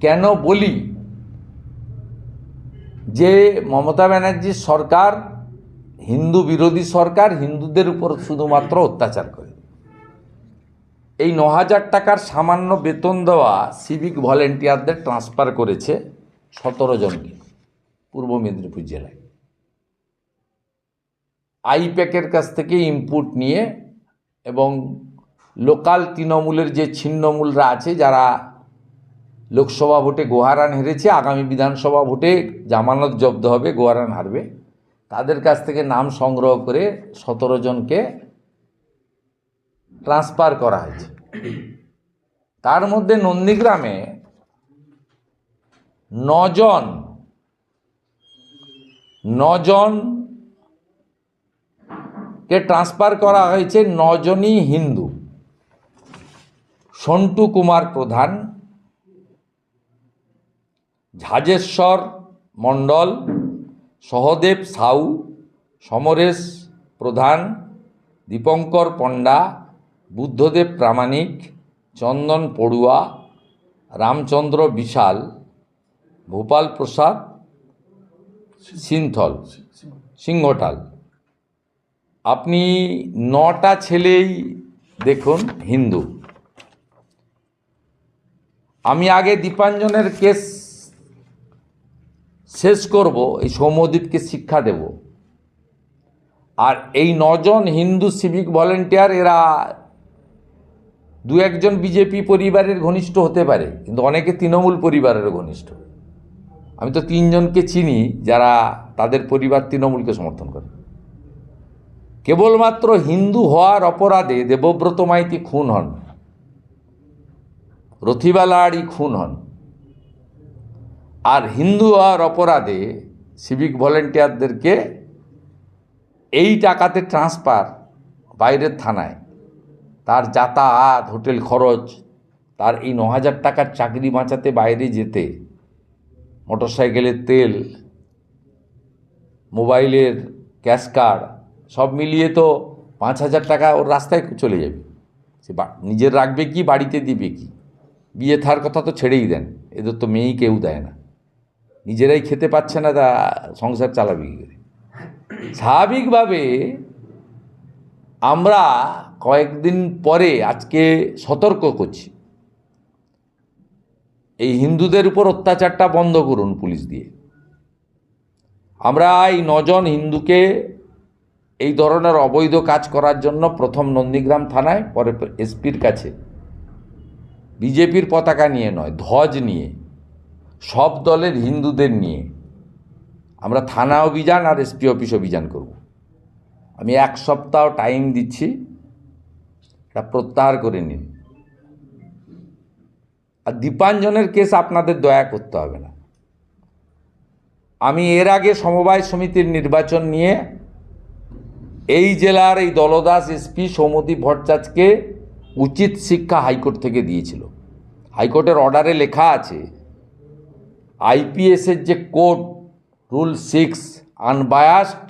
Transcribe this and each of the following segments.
কেন বলি? যে মমতা ব্যানার্জির সরকার, হিন্দু বিরোধী সরকার, হিন্দুদের উপর শুধুমাত্র অত্যাচার করে। এই ন হাজার টাকার সামান্য বেতন দেওয়া সিভিক ভলেন্টিয়ারদের ট্রান্সফার করেছে সতেরো জনকে পূর্ব মেদিনীপুর জেলায়। আইপ্যাকের কাছ থেকে ইনপুট নিয়ে এবং লোকাল তৃণমূলের যে ছিন্নমূলরা আছে, যারা লোকসভা ভোটে গোহারান হেরেছে, আগামী বিধানসভা ভোটে জামানত জব্দ হবে, গোহারান হারবে। তাদের কাছ থেকে নাম সংগ্রহ করে সতেরো জনকে ট্রান্সফার করা হয়েছে। তার মধ্যে নন্দীগ্রামে নজন নজন কে ট্রান্সফার করা হয়েছে, নজনই হিন্দু। সন্টু কুমার প্রধান ঝাজেশ্বর মণ্ডল, সহদেব সাউ, সমরেশ প্রধান, দীপঙ্কর পণ্ডা, বুদ্ধদেব প্রামাণিক, চন্দন পড়ুয়া, রামচন্দ্র বিশাল, ভোপাল প্রসাদ, সিনথল, সিংহটাল। আপনি নটা ছেলেই দেখুন হিন্দু। আমি আগে দীপাঞ্জনের কেস শেষ করব, এই সৌম্যদীপকে শিক্ষা দেব। আর এই নজন হিন্দু সিভিক ভলেন্টিয়ার এরা দু একজন বিজেপি পরিবারের ঘনিষ্ঠ হতে পারে, কিন্তু অনেকে তৃণমূল পরিবারের ঘনিষ্ঠ। আমি তো তিনজনকে চিনি যারা তাদের পরিবার তৃণমূলকে সমর্থন করে। কেবলমাত্র হিন্দু হওয়ার অপরাধে দেবব্রত মাইতি খুন হন রথিবালাড়ি খুন হন আর হিন্দু হওয়ার অপরাধে সিভিক ভলেন্টিয়ারদেরকে এই টাকাতে ট্রান্সফার বাইরের থানায়। তার যাতায়াত, হোটেল খরচ, তার এই ন হাজার টাকার চাকরি বাঁচাতে বাইরে যেতে, মোটরসাইকেলের তেল, মোবাইলের ক্যাশ কার্ড, সব মিলিয়ে তো পাঁচ হাজার টাকা ওর রাস্তায় চলে যাবে। সে নিজের রাখবে কি, বাড়িতে দিবে কি? বিয়ে থার কথা তো ছেড়েই দেন। এদের তো মেয়েই কেউ দেয় না। নিজেরাই খেতে পাচ্ছে না, তা সংসার চালাবে কী করে? স্বাভাবিকভাবে আমরা কয়েকদিন পরে আজকে সতর্ক করছি। এই হিন্দুদের উপর অত্যাচারটা বন্ধ করুন পুলিশ দিয়ে। আমরা এই নজন হিন্দুকে এই ধরনের অবৈধ কাজ করার জন্য প্রথম নন্দীগ্রাম থানায়, পরে এসপির কাছে, বিজেপির পতাকা নিয়ে নয়, ধ্বজ নিয়ে সব দলের হিন্দুদের নিয়ে আমরা থানা অভিযান আর এসপি অফিস অভিযান করব। আমি এক সপ্তাহ টাইম দিচ্ছি, এটা প্রত্যাহার করে নিন। আর দীপাঞ্জনের কেস আপনাদের দয়া করতে হবে না। আমি এর আগে সমবায় সমিতির নির্বাচন নিয়ে এই জেলার এই দলদাস এসপি সৌমতি ভট্টাচার্যকে উচিত শিক্ষা হাইকোর্ট থেকে দিয়েছিল। হাইকোর্টের অর্ডারে লেখা আছে আইপিএসের যে কোড, রুল সিক্স, আনবায়াসড,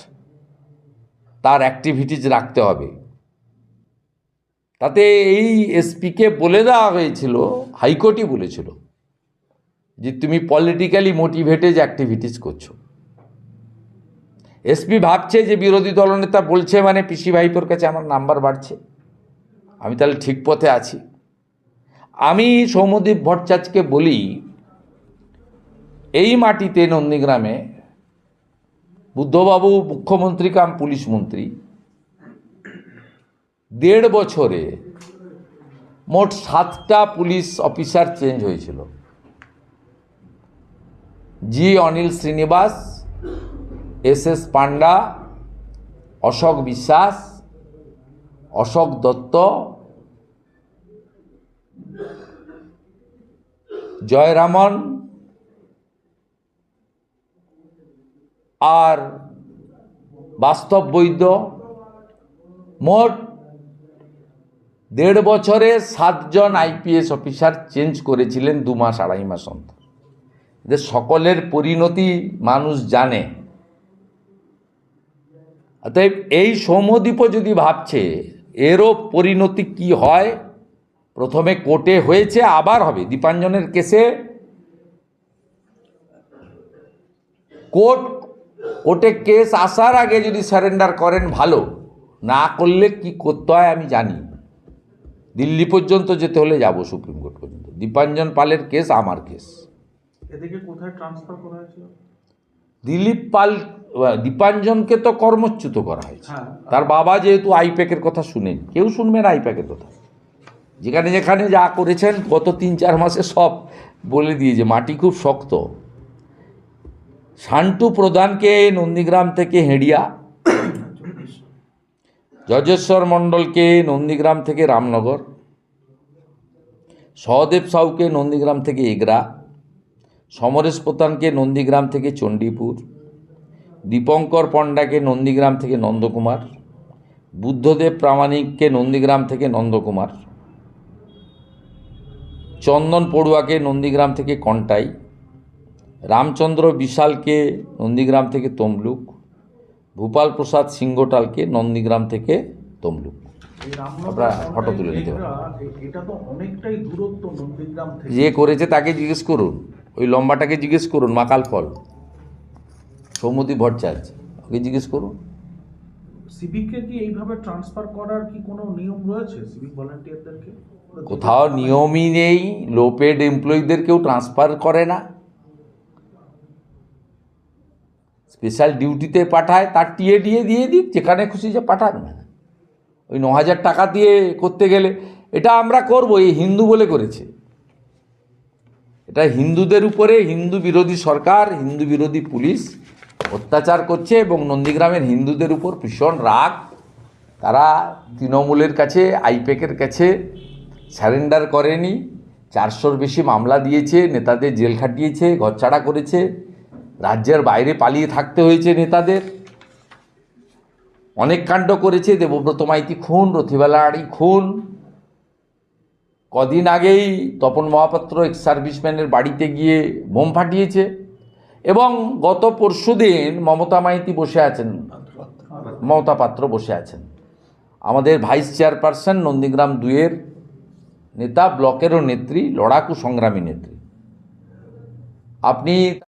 তার অ্যাক্টিভিটিজ রাখতে হবে। তাতে এই এসপিকে বলে দেওয়া হয়েছিল, হাইকোর্টই বলেছিল, যে তুমি পলিটিক্যালি মোটিভেটেড অ্যাক্টিভিটিস করছ। এসপি ভাবছে যে বিরোধী দলনেতা বলছে মানে পিসি ভাইপোর কাছে আমার নাম্বার বাড়ছে, আমি তাহলে ঠিক পথে আছি। আমি সৌম্যদীপ ভট্টাচার্যকে বলি এই মাটিতে নন্দীগ্রামে বুদ্ধবাবু মুখ্যমন্ত্রী কাম পুলিশ মন্ত্রী দেড় বছরে মোট সাতটা পুলিশ অফিসার চেঞ্জ হয়েছিল। G Anil Srinivas, S S Panda Ashok Biswas, Ashok Dutta, Jayaraman আর বাস্তব বৈদ্য মোট দেড় বছরে সাতজন আইপিএস অফিসার চেঞ্জ করেছিলেন দু মাস, আড়াই মাস অন্তর। এদের সকলের পরিণতি মানুষ জানে। অতএব এই সৌম্যদ্বীপও যদি ভাবছে, এরও পরিণতি কি হয়? প্রথমে কোর্টে হয়েছে, আবার হবে। দীপাঞ্জনের কেসে কোর্ট কোর্টে কেস আসার আগে যদি সারেন্ডার করেন ভালো। না করলে কি করতে হয় আমি জানি। দিল্লি পর্যন্ত যেতে হলে যাব সুপ্রিম কোর্ট পর্যন্ত। দীপাঞ্জন পালের কেস আমার কেস। এদিকে কোথায় ট্রান্সফার করা হয়েছিল? দিলীপ পাল দীপাঞ্জনকে তো কর্মচ্যুত করা হয়েছে। হ্যাঁ। তার বাবা যেহেতু আইপ্যাকের কথা শুনেন কেউ শুনবে না আইপ্যাকের কথা। যেখানে যেখানে যা করেছেন গত তিন চার মাসে সব বলে দিয়েছে। মাটি খুব শক্ত। শান্টু প্রধানকে নন্দীগ্রাম থেকে হেঁড়িয়া, যজেশ্বর মণ্ডলকে নন্দীগ্রাম থেকে রামনগর, সহদেব সাউকে নন্দীগ্রাম থেকে এগরা, সমরেশ প্রধানকে নন্দীগ্রাম থেকে চণ্ডীপুর, দীপঙ্কর পণ্ডাকে নন্দীগ্রাম থেকে নন্দকুমার, বুদ্ধদেব প্রামাণিককে নন্দীগ্রাম থেকে নন্দকুমার, চন্দন পড়ুয়াকে নন্দীগ্রাম থেকে কন্টাই রামচন্দ্র বিশালকে নন্দীগ্রাম থেকে তমলুক ভূপাল প্রসাদ সিংহটালকে নন্দীগ্রাম থেকে তমলুক। আপনারা ফটো তুলে নিতে থেকে। যে করেছে তাকে জিজ্ঞেস করুন। ওই লম্বাটাকে জিজ্ঞেস করুন মাকাল ফল সৌমতি ভট্টাচার্য ওকে জিজ্ঞেস করুন। সিভিককে কি এইভাবে ট্রান্সফার করার কি কোনো নিয়ম রয়েছে? সিভিক ভলান্টিয়ারদেরকে? কোথাও নিয়মই নেই লো পেড এমপ্লয়ীদের কেউ ট্রান্সফার করে না। স্পেশাল ডিউটিতে পাঠায়, তার টিএ দিয়ে দিয়ে দিক, যেখানে খুশি যে পাঠাক। না ওই ন হাজার টাকা দিয়ে করতে গেলে, এটা আমরা করব, এই হিন্দু বলে করেছে। এটা হিন্দুদের উপরে, হিন্দু বিরোধী সরকার, হিন্দু বিরোধী পুলিশ অত্যাচার করছে এবং নন্দীগ্রামের হিন্দুদের উপর ভীষণ রাগ। তারা তৃণমূলের কাছে, আইপেকের কাছে স্যারেন্ডার করেনি। চারশোর বেশি মামলা দিয়েছে, নেতাদের জেল খাটিয়েছে ঘরছাড়া করেছে। রাজ্যের বাইরে পালিয়ে থাকতে হয়েছে নেতাদের। অনেক কাণ্ড করেছে দেবব্রত মাইতি খুন রথিবালাড়ি খুন। কদিন আগেই তপন মহাপাত্র এক্স সার্ভিসম্যানের বাড়িতে গিয়ে বোম ফাটিয়েছে এবং গত পরশুদিন মমতা মাইতি বসে আছেন, মমতা পাত্র বসে আছেন। আমাদের ভাইস চেয়ারপারসন নন্দীগ্রাম দুয়ের নেতা, ব্লকেরও নেত্রী, লড়াকু সংগ্রামী নেত্রী। আপনি